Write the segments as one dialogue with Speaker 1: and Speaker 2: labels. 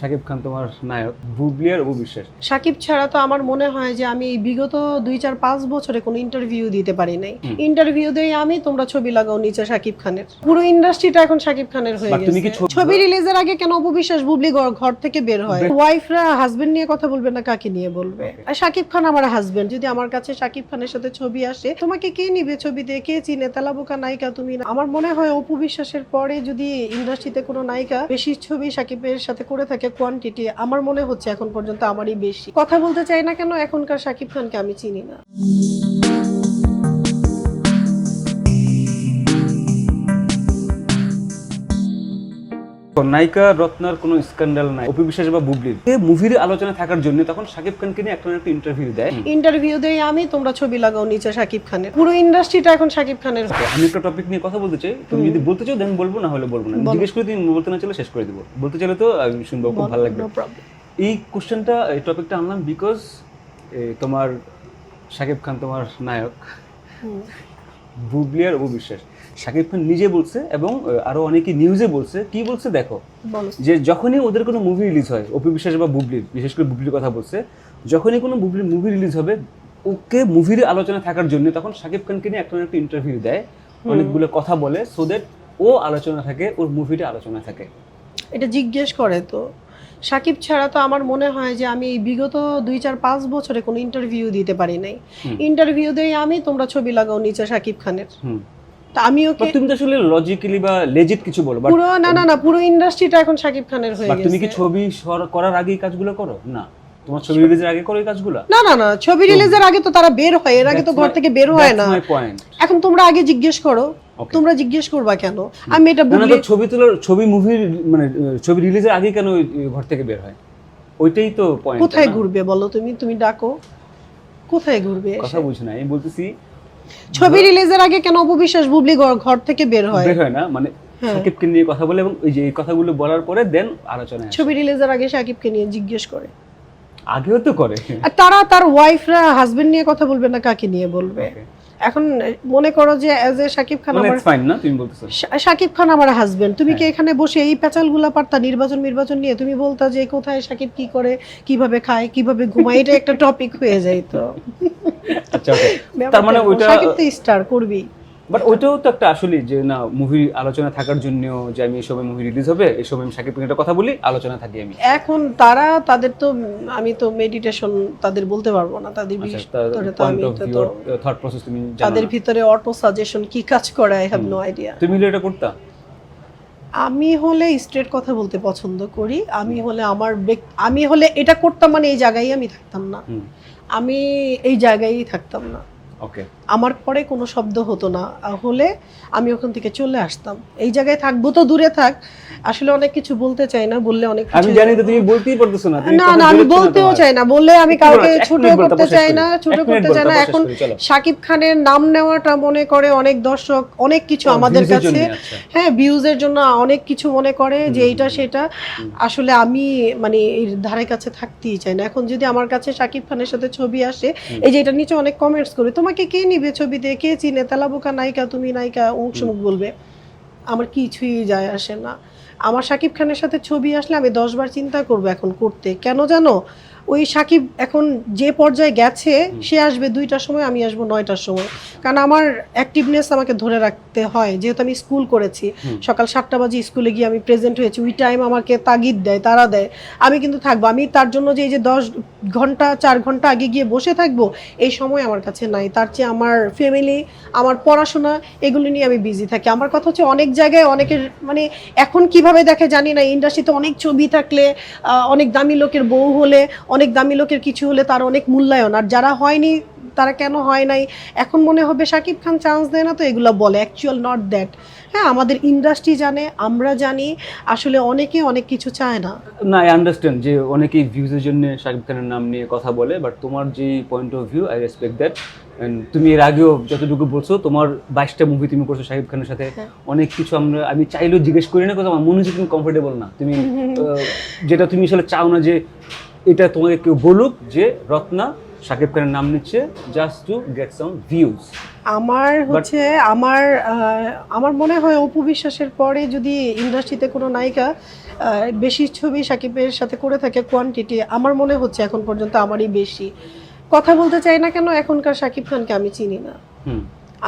Speaker 1: শাকিব খান তোমার নায়ক বুবলি আর বিশ্বাস
Speaker 2: সাকিব ছাড়া তো আমার মনে হয় যে আমি বিগত দুই চার পাঁচ বছরে কোনো ইন্টারভিউ দিতে পারি নাই। ইন্টারভিউ দেই আমি তোমরা ছবি লাগাও নিচে সাকিব খানের। পুরো ইন্ডাস্ট্রিটা এখন সাকিব খানের হয়ে গেছে।
Speaker 1: ছবি-
Speaker 2: ছবি রিলিজের আগে কেন অপবিশ্বাস বুবলি ঘর- থেকে বের হয়? ওয়াইফরা হাজবেন্ড নিয়ে কথা বলবে না কাকে নিয়ে বলবে? আর সাকিব খান আমার হাজবেন্ড যদি আমার কাছে শাকিব খানের সাথে ছবি আসে তোমাকে কে নিবে ছবিতে কে চিনে? তেলাবোকা নায়িকা তুমি না? আমার মনে হয় অপু বিশ্বাসের পরে যদি ইন্ডাস্ট্রিতে কোনো নায়িকা বেশি ছবি শাকিবের সাথে করে থাকে কোয়ান্টিটি আমার মনে হচ্ছে এখন পর্যন্ত আমারই বেশি। কথা বলতে চাই না কেন এখনকার সাকিব খানকে আমি চিনি না।
Speaker 1: নায়িকা রত্নার কোনো স্ক্যান্ডাল নাই। অপু বিশ্বাস বা বুবলির মুভির আলোচনা থাকার জন্য তখন শাকিব খানকে নিয়ে একটা একটা ইন্টারভিউ দেয়।
Speaker 2: ইন্টারভিউ দেই আমি তোমরা ছবি লাগাও নিচে সাকিব খানের। পুরো ইন্ডাস্ট্রিটা এখন সাকিব খানের।
Speaker 1: আমি একটা টপিক নিয়ে কথা বলতে চাই। তুমি যদি বলতে চাও দেন বলব না হলে বলব না। জিজ্ঞেস করে তুমি বলতে না চলে শেষ করে দিব। বলতে চাইলে তো আমি শুনব খুব ভালো লাগবে। এই কোশ্চেনটা এই টপিকটা আনলাম বিকজ তোমার শাকিব খান তোমার নায়ক। বুবলি আর অপু বিশ্বাস। শাকিব খান নিজে বলছে এবং আরও অনেকে নিউজে বলছে। কি বলছে দেখো? যে যখনই ওদের কোনো মুভি রিলিজ হয় অপু বিশ্বাস বা বুবলির বিশেষ করে বুবলির কথা বলছে যখনই কোনো বুবলির মুভি রিলিজ হবে ওকে মুভির আলোচনা থাকার জন্য তখন শাকিব খানকে নিয়ে একটা একটা ইন্টারভিউ দেয়। অনেকগুলো কথা বলে সো দ্যাট ও আলোচনা থাকে ওর মুভিটা আলোচনা থাকে।
Speaker 2: এটা জিজ্ঞেস করে তো। সাকিব ছাড়া তো আমার মনে হয় যে আমি বিগত দুই চার পাঁচ বছরে কোনো ইন্টারভিউ দিতে পারি নাই। ইন্টারভিউ দেই আমি তোমরা ছবি লাগাও নিচে সাকিব খানের।
Speaker 1: হুম।
Speaker 2: তা আমি ওকে
Speaker 1: তুমি তো আসলে লজিক্যালি বা লেজিট কিছু বলো
Speaker 2: পুরো না না না পুরো ইন্ডাস্ট্রিটা এখন সাকিব খানের হয়ে
Speaker 1: বাট তুমি কি ছবি করার আগে কাজগুলো করো? না। তোমার ছবি রিলিজের আগে করো কাজগুলো?
Speaker 2: না না না ছবি রিলিজের আগে তো তারা বের হয় এর আগে তো ঘর থেকে বের হয় না। এখন তোমরা আগে জিজ্ঞেস করো তোমরা জিজ্ঞেস করবা কেন? আমি এটা
Speaker 1: না ছবি তোলার ছবি মুভির মানে ছবি রিলিজের আগে কেন ঘর থেকে বের হয়? ওইটাই তো পয়েন্ট
Speaker 2: কোথায় ঘুরবে বলো তুমি? তুমি ডাকো। কোথায় ঘুরবে?
Speaker 1: কথা বুঝি না আমি বলতেছি
Speaker 2: ছবি রিলিজের আগে কেন অপবিশ্বাস বুবলি ঘর- ঘর থেকে বের হয়?
Speaker 1: বের হয় না মানে
Speaker 2: হ্যাঁ।
Speaker 1: সাকিবকে নিয়ে কথা বলে এবং ওই যে এই কথাগুলো বলার পরে দেন আলোচনা আসে।
Speaker 2: ছবি রিলিজের আগে সাকিবকে নিয়ে জিজ্ঞেস করে।
Speaker 1: আগেও তো করে।
Speaker 2: আর তারা তার ওয়াইফরা হাজবেন্ড নিয়ে কথা বলবে না কাকে নিয়ে বলবে? এখন মনে করো যে অ্যাজ এ সাকিব খান
Speaker 1: মানে
Speaker 2: আমার
Speaker 1: ফাইন না তুমি বলতেছো?
Speaker 2: সাকিব খান আমার হাজবেন্ড তুমি কি
Speaker 1: হ্যাঁ।
Speaker 2: এখানে বসে এই প্যাচালগুলা পারতা নির্বাচন নির্বাচন নিয়ে? তুমি বলতা যে কোথায় সাকিব কি করে কীভাবে খায় কীভাবে ঘুমায় এটা একটা টপিক হয়ে যাইতো।
Speaker 1: আচ্ছা তার মানে ওইটা
Speaker 2: সাকিব তো স্টার করবি
Speaker 1: বাট ওইটাও তো একটা আসলে যে না মুভি আলোচনা থাকার জন্য যে আমি এই সময় মুভি রিলিজ হবে এই সময় আমি সাকিব একটা কথা বলি আলোচনা থাকি আমি।
Speaker 2: এখন তারা তাদের তো আমি তো মেডিটেশন তাদের বলতে পারব না তাদের
Speaker 1: আচ্ছা থট প্রসেস তুমি
Speaker 2: তাদের ভিতরে অটো সাজেশন কি কাজ করে আই হ্যাভ নো আইডিয়া
Speaker 1: তুমি হলে এটা করতা?
Speaker 2: আমি হলে স্ট্রেট কথা বলতে পছন্দ করি আমি হলে আমার আমি হলে এটা করতাম মানে এই জায়গায় আমি থাকতাম না। আমি এই জায়গায়ই থাকতাম না।
Speaker 1: ওকে
Speaker 2: আমার পরে কোনো শব্দ হতো না। হলে আমি ওখান থেকে চলে আসতাম। এই জায়গায় থাকব তো দূরে থাক। আসলে অনেক কিছু বলতে চাই না বললে অনেক
Speaker 1: আমি জানি তো তুমি বলতেই পারতেছো না
Speaker 2: না না আমি বলতেও চাই না বললে আমি কাউকে ছোট করতে চাই না ছোট করতে চাই না। এখন। শাকিব খানের নাম নেওয়াটা মনে করে অনেক দর্শক অনেক কিছু আমাদের কাছে।
Speaker 1: আচ্ছা।
Speaker 2: হ্যাঁ ভিউজের জন্য অনেক কিছু মনে করে যে এইটা সেটা। আসলে আমি মানে এর ধারে কাছে থাকতেই চাই না। এখন যদি আমার কাছে সাকিব খানের সাথে ছবি আসে এই যে এটা নিচে অনেক কমেন্টস করে তোমাকে কে নিবে ছবিতে কে চিনে তেলাবোকা নায়িকা তুমি নায়িকা অংশ মুখ বলবে। আমার কিছুই যায় আসে না। আমার শাকিব খানের সাথে ছবি আসলে আমি দশবার চিন্তা করব এখন করতে। কেন জানো? ওই সাকিব এখন যে পর্যায়ে গেছে সে আসবে দুইটার সময় আমি আসব নয়টার সময়। কারণ আমার অ্যাক্টিভনেস আমাকে ধরে রাখতে হয়। যেহেতু আমি স্কুল করেছি সকাল সাতটা বাজে স্কুলে গিয়ে আমি প্রেজেন্ট হয়েছি ওই টাইম আমাকে তাগিদ দেয় তারা দেয়। আমি কিন্তু থাকব। আমি তার জন্য যে এই যে দশ ঘণ্টা চার ঘণ্টা আগে গিয়ে বসে থাকব এই সময় আমার কাছে নাই। তার চেয়ে আমার ফ্যামিলি আমার পড়াশোনা এগুলো নিয়ে আমি বিজি থাকি। আমার কথা হচ্ছে অনেক জায়গায় অনেকের মানে এখন কীভাবে দেখে জানি না ইন্ডাস্ট্রিতে অনেক ছবি থাকলে অনেক দামি লোকের বউ হলে অনেক দামি লোকের কিছু হলে তার অনেক মূল্যায়ন। আর যারা হয়নি তারা কেন হয় নাই? এখন মনে হবে শাকিব খান চান্স দেয় না তো এগুলো বলে। অ্যাকচুয়াল নট দ্যাট হ্যাঁ আমাদের ইন্ডাস্ট্রি জানে আমরা জানি আসলে অনেকে অনেক কিছু চায় না।
Speaker 1: না আই আন্ডারস্ট্যান্ড যে অনেকেই ভিউজের জন্য শাকিব খানের নাম নিয়ে কথা বলে বাট তোমার যে point of view I respect that তুমি এর আগেও যতটুকু বলছো তোমার বাইশটা মুভি তুমি করছ শাকিব খানের সাথে
Speaker 2: হ্যাঁ।
Speaker 1: অনেক কিছু আমরা আমি চাইলেও জিজ্ঞেস করি না কথা আমার মনে হচ্ছে তুমি কমফোর্টেবল না। তুমি যেটা তুমি আসলে চাও না যে এটা তোমাকে কেউ বলুক যে রত্না শাকিব খানের নাম নিচ্ছে just to get some views
Speaker 2: আমার হচ্ছে আমার আমার মনে হয় অপু বিশ্বাসের পরে যদি ইন্ডাস্ট্রিতে কোনো নায়িকা বেশি ছবি সাকিবের সাথে করে থাকে কোয়ান্টিটি আমার মনে হচ্ছে এখন পর্যন্ত আমারই বেশি। কথা বলতে চাই না কেন এখনকার সাকিব খানকে আমি চিনি না।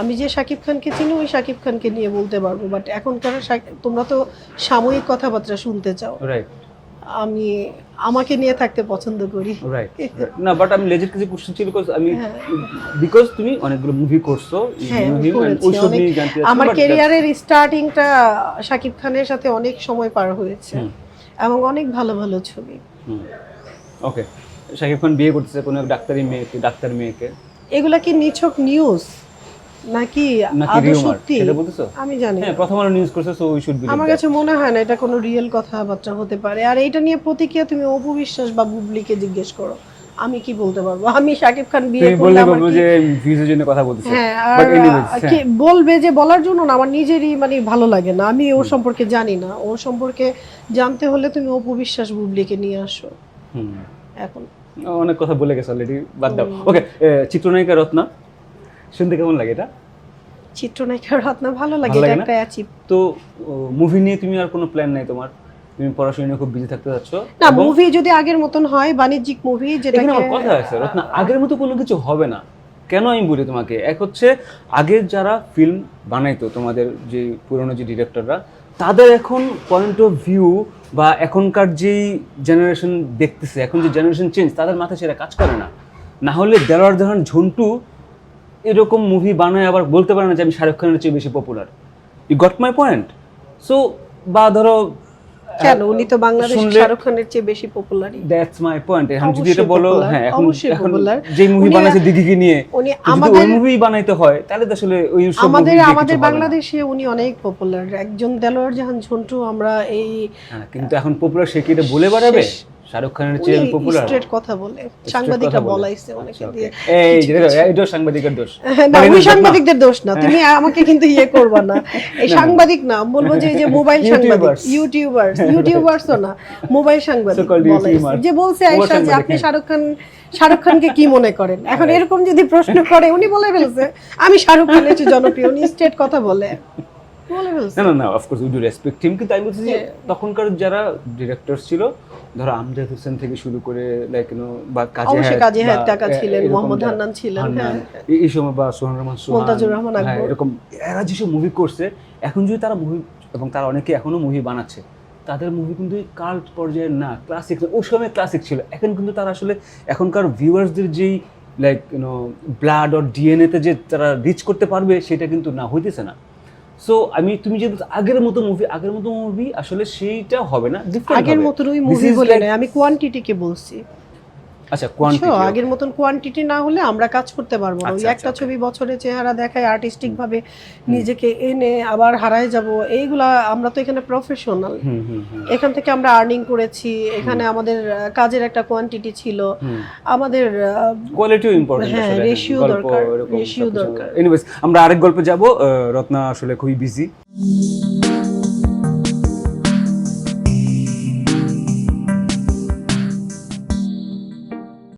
Speaker 2: আমি যে শাকিব খানকে চিনি ওই শাকিব খানকে নিয়ে বলতে পারব বাট এখনকার তোমরা তো সাময়িক কথাবার্তা শুনতে চাও।
Speaker 1: রাইট
Speaker 2: আমি আমাকে নিয়ে থাকতে পছন্দ করি।
Speaker 1: রাইট না বাট আমি লেজের কিছু কোশ্চেন ছিল because আমি
Speaker 2: হ্যাঁ।
Speaker 1: বিকজ তুমি অনেকগুলো মুভি করছ
Speaker 2: হ্যাঁ,
Speaker 1: ওইসব নিয়ে জানতে
Speaker 2: আমার ক্যারিয়ারের স্টার্টিংটা শাকিব খানের সাথে অনেক সময় পার হয়েছে এবং অনেক ভালো ভালো ছবি।
Speaker 1: ওকে শাকিব খান বিয়ে করতেছে কোনো ডাক্তারি মেয়েকে ডাক্তার মেয়েকে।
Speaker 2: এগুলা কি নিছক নিউজ নাকি আদৌ সত্যি? আমি জানি
Speaker 1: হ্যাঁ। প্রথম আলো নিউজ করছে সো উই শুড বি
Speaker 2: আমার কাছে মনে হয় না এটা কোনো রিয়েল কথাবার্তা হতে পারে। আর এইটা নিয়ে প্রতিক্রিয়া তুমি অপু বিশ্বাস বা বুবলিকে জিজ্ঞেস করো। আমি কি বলতে পারব? আমি শাকিব খান বিয়ে
Speaker 1: তুমি
Speaker 2: করলে
Speaker 1: বলব যে ভিউজের জন্য কথা বলতেছে।
Speaker 2: হ্যাঁ কি বলবে যে বলার জন্য না আমার নিজেরই মানে ভালো লাগে না। আমি ওর সম্পর্কে জানি না। ওর সম্পর্কে জানতে হলে তুমি অপু বিশ্বাস বুবলিকে নিয়ে আসো। এখন।
Speaker 1: অনেক কথা বলে গেছে অলরেডি বাদ দাও। ওকে চিত্রনায়িকা রত্না শুনতে কেমন লাগে এটা?
Speaker 2: চিত্রনায়িকার রত্না ভালো লাগে এটা একটা অ্যাচিভ
Speaker 1: তো মুভি নিয়ে তুমি আর কোনো প্ল্যান নাই তোমার? তুমি পড়াশোনা নিয়ে খুব বিজি থাকতে যাচ্ছ?
Speaker 2: না মুভি যদি আগের মতন হয় বাণিজ্যিক মুভি
Speaker 1: এখানে
Speaker 2: যেটাকে
Speaker 1: আমার কথা আছে রত্না আগের মতো কোনো কিছু হবে না। কেন আমি বলি তোমাকে? এক হচ্ছে আগের যারা ফিল্ম বানাইতো তোমাদের যে পুরনো যে ডিরেক্টররা তাদের এখন পয়েন্ট অফ ভিউ বা এখনকার যেই জেনারেশন দেখতেছে এখন যে জেনারেশন চেঞ্জ তাদের মাথায় সেটা কাজ করে না। না হলে দেলোয়ার জাহান ঝন্টু এরকম মুভি বানায় আবার বলতে পারে না যে আমি শাহরুখ খানের চেয়ে বেশি popular you got my point so বা ধরো
Speaker 2: কেন? উনি তো বাংলাদেশ শাহরুখ খানের চেয়ে বেশি পপুলারই
Speaker 1: দ্যাটস মাই পয়েন্ট এখন যদি এটা বলো হ্যাঁ এখন এখন যে মুভি বানাইছে দিঘিকে নিয়ে
Speaker 2: উনি
Speaker 1: যদি ওই
Speaker 2: আমাদের
Speaker 1: মুভি বানাইতে হয় তাহলে তো আসলে ওই
Speaker 2: আমাদের আমাদের। বাংলাদেশে উনি অনেক পপুলার একজন দেলোয়ার জাহান ঝন্টু আমরা এই
Speaker 1: হ্যাঁ, কিন্তু এখন পপুলার সে কি এটা বলে বেড়াবে। শাহরুখ খানের চেয়ে পপুলার
Speaker 2: স্ট্রেট কথা বলে। সাংবাদিকরা বলাইছে অনেকে দিয়ে।
Speaker 1: এই যে দেখো, এই সাংবাদিকের দোষ।
Speaker 2: না ওই সাংবাদিকদের দোষ না তুমি
Speaker 1: হ্যাঁ।
Speaker 2: আমাকে কিন্তু ইয়ে করবা না। এই সাংবাদিক না বলব যে এই যে মোবাইল সাংবাদিক. ইউটিউবার্স ইউটিউবার্সও না মোবাইল সাংবাদিক. যে বলছে আয়েশা যে আপনি
Speaker 1: হ্যাঁ।
Speaker 2: শাহরুখ খান শাহরুখ খানকে কি মনে করেন? এখন এরকম যদি প্রশ্ন করে উনি বলে ফেলছে আমি শাহরুখ খানের চেয়ে জনপ্রিয় উনি স্ট্রেট কথা বলে। বলে
Speaker 1: না না না of course we do respect him কিন্তু আমি বলছি যে তখনকার যারা ডিরেক্টর ছিল ধরো আমজাদ হোসেন থেকে শুরু করে লাইক ইউনো বা কাজী হায়াত
Speaker 2: কাজী হায়াত কাকা ছিলেন, মোহাম্মদ হান্নান ছিলেন, হ্যাঁ।
Speaker 1: এই- সময় বা সোহান রহমান সোহান
Speaker 2: মোন্তাজুর রহমান
Speaker 1: হ্যাঁ,
Speaker 2: আকবর।
Speaker 1: এরকম এরা যেসব মুভি করছে এখন যদি তারা মুভি এবং তারা অনেকে এখনও মুভি বানাচ্ছে তাদের মুভি কিন্তু কাল্ট পর্যায়ের না ক্লাসিক ওই সময় ক্লাসিক ছিল এখন কিন্তু তারা আসলে এখনকার ভিউয়ার্সদের যেই like you know blood or ডিএনএতে যে তারা রিচ করতে পারবে সেটা কিন্তু না হইতেছে না সো আমি তুমি যে আগের মতো মুভি আগের মতো মুভি আসলে সেইটা হবে না
Speaker 2: আগের
Speaker 1: মতো
Speaker 2: মুভি বলে না আমি কোয়ান্টিটিকে বলছি।
Speaker 1: আচ্ছা কোয়ান্টিটি
Speaker 2: আগের মতন কোয়ান্টিটি না হলে আমরা কাজ করতে পারব না। ওই
Speaker 1: আচ্ছা,
Speaker 2: একটা
Speaker 1: আচ্ছা,
Speaker 2: ছবি বছরে চেহারা দেখায় আর্টিস্টিক ভাবে নিজেকে এনে আবার হারায় যাব এইগুলা আমরা তো এখানে প্রফেশনাল
Speaker 1: হুম হুম হুম।
Speaker 2: এখান থেকে আমরা আর্নিং করেছি এখানে আমাদের কাজের একটা কোয়ান্টিটি ছিল। আমাদের
Speaker 1: কোয়ালিটিও ইম্পর্টেন্ট
Speaker 2: হ্যাঁ, ratio দরকার, ratio দরকার।
Speaker 1: এনিওয়েজ আমরা আরেক গল্পে যাব। রত্না আসলে খুবই বিজি